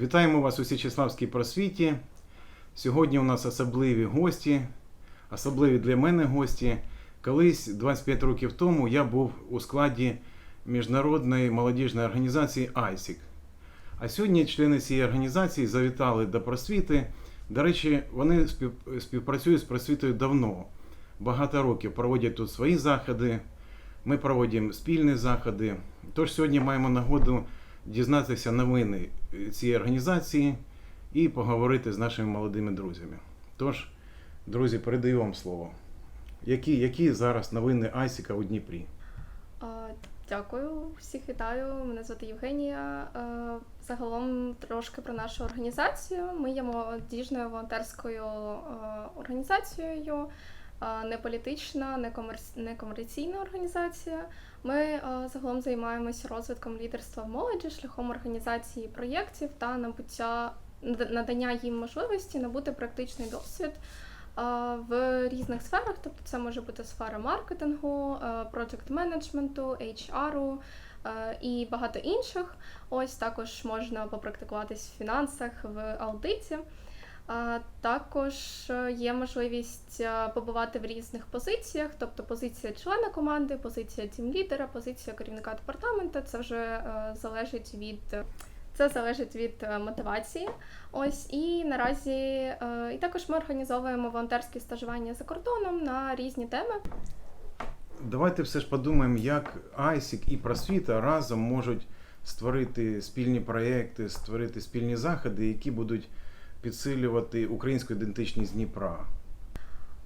Вітаємо вас у Січеславській просвіті. Сьогодні у нас особливі гості, особливі для мене гості. Колись, 25 років тому, я був у складі міжнародної молодіжної організації ISIC. А сьогодні члени цієї організації завітали до просвіти. До речі, вони спів- співпрацюють з просвітою давно. Багато років проводять тут свої заходи. Ми проводимо спільні заходи. Тож сьогодні маємо нагоду дізнатися новини цієї організації і поговорити з нашими молодими друзями. Тож, друзі, передаю вам слово. Які, які зараз новини Айсіка у Дніпрі? Дякую, всіх вітаю. Мене звати Євгенія. Загалом трошки про нашу організацію. Ми є молодіжною волонтерською організацією, не політична, не комерц- не комерційна організація. Ми загалом займаємося розвитком лідерства в молоді шляхом організації проєктів та набуття надання їм можливості набути практичний досвід в різних сферах, тобто це може бути сфера маркетингу, проджект менеджменту, HR е, і багато інших. Ось також можна попрактикуватись в фінансах, в аудиті. Також е, є можливість е, побувати в різних позиціях, тобто позиція члена команди, позиція тімлідера, позиція керівника департаменту. Це вже е, залежить від це залежить від мотивації. Ось і наразі і також ми організовуємо волонтерські стажування за кордоном на різні теми. Давайте все ж подумаємо, як Айсік і просвіта разом можуть створити спільні проєкти, створити спільні заходи, які будуть підсилювати українську ідентичність Дніпра.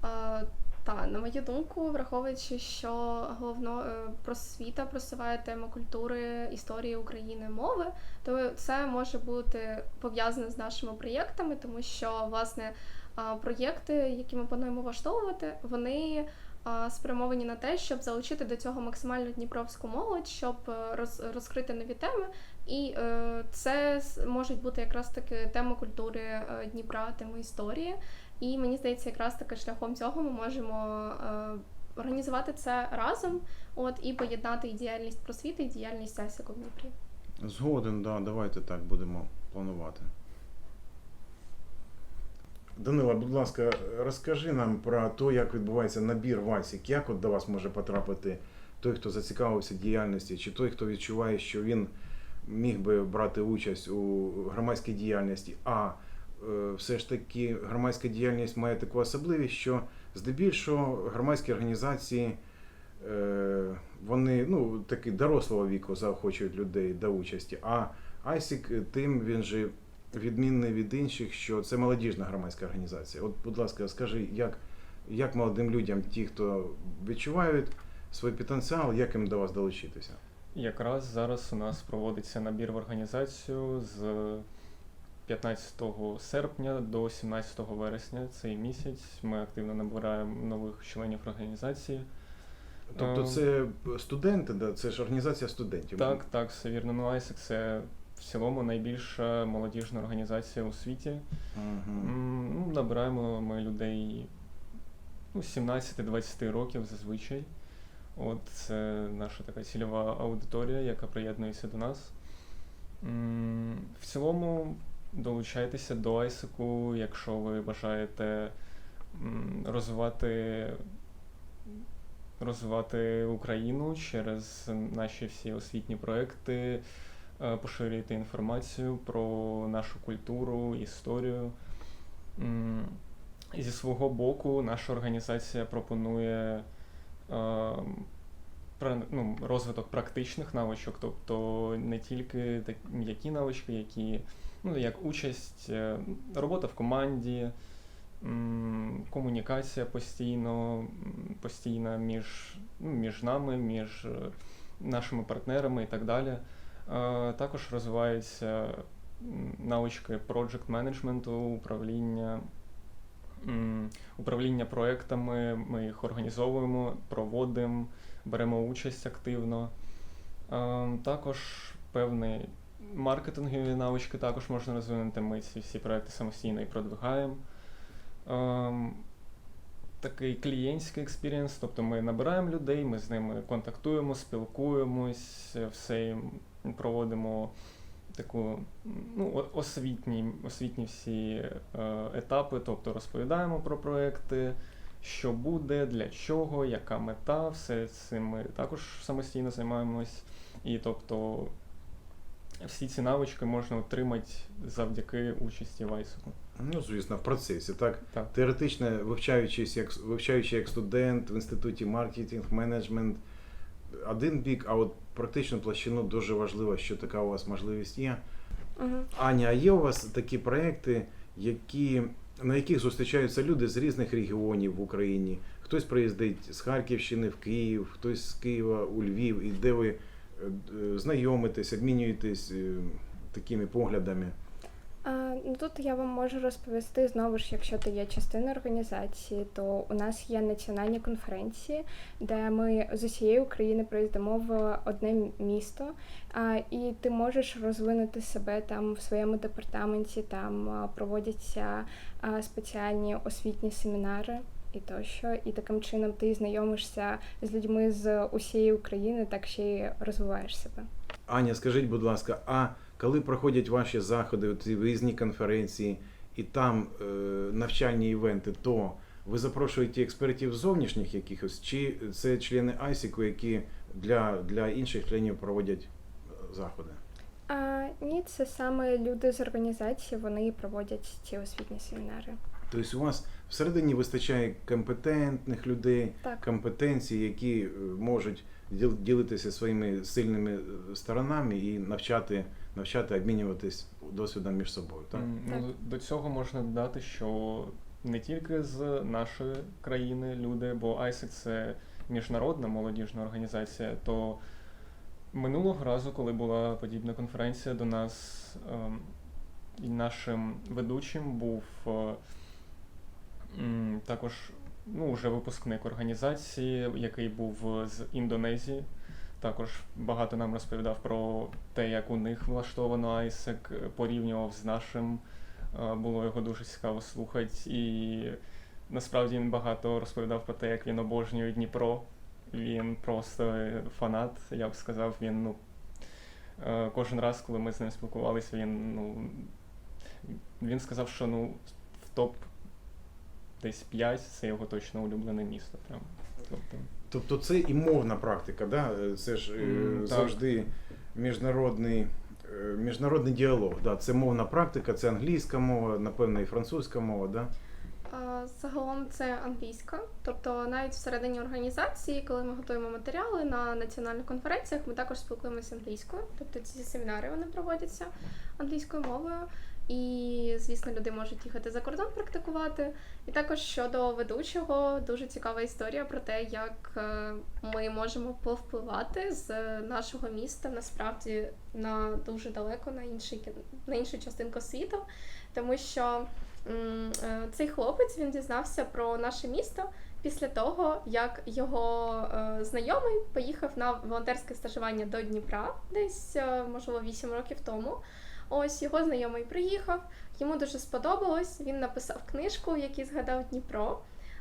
Е, Та на мою думку, враховуючи, що головно е, просвіта просуває тему культури, історії України, мови, то це може бути пов'язане з нашими проєктами, тому що власне проєкти, які ми плануємо влаштовувати, вони спрямовані на те, щоб залучити до цього максимально дніпровську молодь, щоб е, розкрити нові теми. І е, це можуть бути якраз таки теми культури е, Дніпра, теми історії. І мені здається, якраз таки шляхом цього ми можемо організувати це разом, от і поєднати і діяльність просвіти, і діяльність Асіку в Дніпрі. Згоден, да, давайте так будемо планувати. Данила, будь ласка, розкажи нам про те, як відбувається набір в Як от до вас може потрапити той, хто зацікавився діяльності, чи той, хто відчуває, що він міг би брати участь у громадській діяльності, а е, все ж таки громадська діяльність має таку особливість, що здебільшого громадські організації е, вони ну, таки дорослого віку заохочують людей до участі. А Айсік тим він же відмінний від інших, що це молодіжна громадська організація. От, будь ласка, скажи, як, як молодим людям, ті, хто відчувають свій потенціал, як їм до вас долучитися? Якраз зараз у нас проводиться набір в організацію з 15 серпня до 17 вересня цей місяць. Ми активно набираємо нових членів організації. Тобто Е, це студенти, да? це ж організація студентів. Так, так, все вірно. Ну, ISEC – це в цілому найбільша молодіжна організація у світі. М, Ну, набираємо ми людей ну, 17-20 років зазвичай. От це наша така цільова аудиторія, яка приєднується до нас. М, В цілому долучайтеся до Айсику, якщо ви бажаєте м, розвивати, розвивати Україну через наші всі освітні проекти, е, інформацію про нашу культуру, історію. Зі свого боку, наша організація пропонує е, ну, розвиток практичних навичок, тобто не тільки м'які навички, які, ну, як участь, е, робота в команді, комунікація постійно, постійна між, ну, між нами, між нашими партнерами і так далі. Е, Також розвиваються навички проджект менеджменту, управління. Управління проектами, ми їх організовуємо, проводимо, беремо участь активно. Ем, Також певні маркетингові навички також можна розвинути. Ми ці всі проекти самостійно і продвигаємо. Ем, Такий клієнтський експірієнс, тобто ми набираємо людей, ми з ними контактуємо, спілкуємось, все їм проводимо таку ну, освітні, освітні всі е, етапи, тобто розповідаємо про проекти, що буде, для чого, яка мета, все цим ми також самостійно займаємось. І тобто всі ці навички можна отримати завдяки участі в. Ну, звісно, в процесі, так? Так. Теоретично, вивчаючись як, вивчаючи як студент в інституті маркетинг, менеджмент, один бік, а от практичну площину дуже важливо, що така у вас можливість є. Угу. Аня, а є у вас такі проекти, які, на яких зустрічаються люди з різних регіонів в Україні? Хтось приїздить з Харківщини в Київ, хтось з Києва у Львів, і де ви е, е, знайомитесь, обмінюєтесь е, такими поглядами? Ну тут я вам можу розповісти знову ж, якщо ти є частиною організації, то у нас є національні конференції, де ми з усієї України приїздимо в одне місто, і ти можеш розвинути себе там в своєму департаменті. Там проводяться спеціальні освітні семінари. І тощо, і таким чином ти знайомишся з людьми з усієї України, так ще й розвиваєш себе. Аня, скажіть, будь ласка, а коли проходять ваші заходи, ці виїзні конференції і там е, навчальні івенти, то ви запрошуєте експертів зовнішніх якихось, чи це члени ISIC, які для, для інших членів проводять е, заходи? А, ні, це саме люди з організації, вони проводять ці освітні семінари. Тобто у вас всередині вистачає компетентних людей, Так. компетенцій, які е, можуть діл- ділитися своїми сильними е, сторонами і навчати, навчати обмінюватись досвідом між собою. Так? М, Так. Ну, до цього можна додати, що не тільки з нашої країни люди, бо ISEC – це міжнародна молодіжна організація, то минулого разу, коли була подібна конференція, до нас ем, і нашим ведучим був е, також ну, вже випускник організації, який був з Індонезії. Також багато нам розповідав про те, як у них влаштовано ISEC, порівнював з нашим. Е, Було його дуже цікаво слухати. І насправді він багато розповідав про те, як він обожнює Дніпро. Він просто фанат, я б сказав. Він ну, е, кожен раз, коли ми з ним спілкувалися, він ну, він сказав, що ну, в топ десь 5 це його точно улюблене місто. Прям. Тобто, Тобто це і мовна практика, да? Е, це ж так. завжди міжнародний, е, міжнародний діалог. Да? Це мовна практика, це англійська мова, напевно, і французька мова. Да? Загалом це англійська, тобто навіть всередині організації, коли ми готуємо матеріали на національних конференціях, ми також спілкуємося англійською, тобто ці семінари вони проводяться англійською мовою. І, звісно, люди можуть їхати за кордон практикувати. І також щодо ведучого, дуже цікава історія про те, як е, ми можемо повпливати з нашого міста насправді на дуже далеко на інший на іншу частинку світу, тому що е, цей хлопець він дізнався про наше місто після того, як його е, знайомий поїхав на волонтерське стажування до Дніпра, десь можливо 8 років тому. Ось його знайомий приїхав, йому дуже сподобалось. Він написав книжку, в якій згадав Дніпро.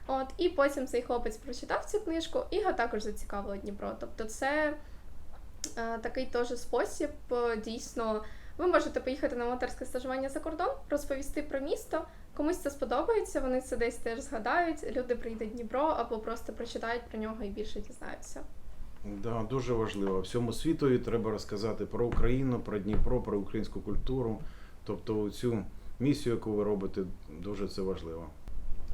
От, і потім цей хлопець прочитав цю книжку і його також зацікавило Дніпро. Тобто, це е, такий теж спосіб е, дійсно. Ви можете поїхати на волонтерське стажування за кордон, розповісти про місто. Комусь це сподобається, вони це десь теж згадають. Люди приїдуть в Дніпро або просто прочитають про нього і більше дізнаються. Да, дуже важливо. Всьому світові треба розказати про Україну, про Дніпро, про українську культуру. Тобто цю місію, яку ви робите, дуже це важливо.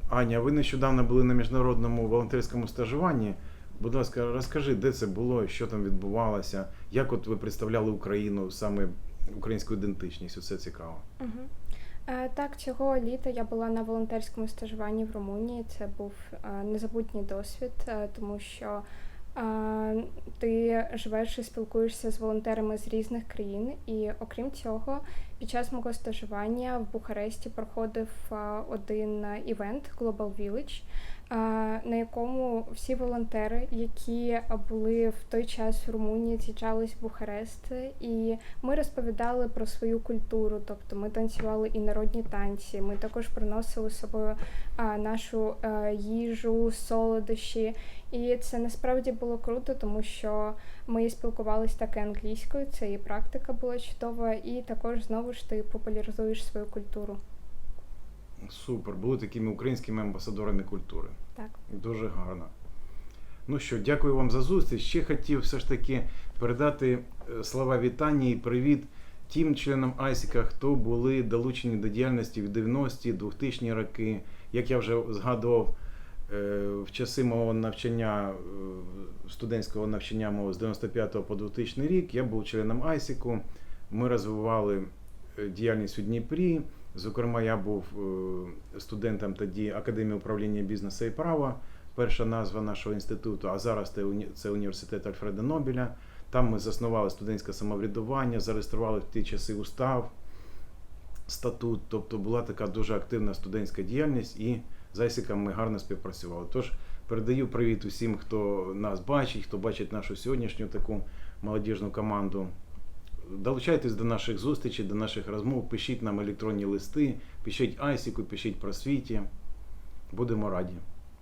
Аня, ви нещодавно були на міжнародному волонтерському стажуванні. Будь ласка, розкажи, де це було, що там відбувалося, як от ви представляли Україну, саме українську ідентичність, це цікаво. Угу. Так, цього літа я була на волонтерському стажуванні в Румунії. Це був е, незабутній досвід, е, тому що ти живеш і спілкуєшся з волонтерами з різних країн, і окрім цього, Під час мого стажування в Бухаресті проходив один івент Global Village, на якому всі волонтери, які були в той час в Румунії, з'їжджались в Бухарест, і ми розповідали про свою культуру. Тобто ми танцювали і народні танці. Ми також приносили з собою нашу е, їжу, солодощі. І це насправді було круто, тому що ми спілкувалися так англійською, це і практика була чудова, і також знову ж ти популяризуєш свою культуру. Супер, були такими українськими амбасадорами культури. Так. Дуже гарно. Ну що, дякую вам за зустріч. Ще хотів все ж таки передати е, слова вітання і привіт тим членам Айсіка, хто були долучені до діяльності в 90-ті, 2000-ні роки. Як я вже згадував, е, в часи мого навчання, е, студентського навчання мого з 95 по 2000 рік, я був членом Айсіку. Ми розвивали діяльність у Дніпрі. Зокрема, я був е, студентом тоді Академії управління бізнесу і права, перша назва нашого інституту, а зараз це університет Альфреда Нобеля. Там ми заснували студентське самоврядування, зареєстрували в ті часи устав, статут. Тобто була така дуже активна студентська діяльність, і з Айсиком ми гарно співпрацювали. Тож передаю привіт усім, хто нас бачить, хто бачить нашу сьогоднішню таку молодіжну команду. Долучайтесь до наших зустрічей, до наших розмов, пишіть нам електронні листи, пишіть Айсіку, пишіть про світі. Будемо раді.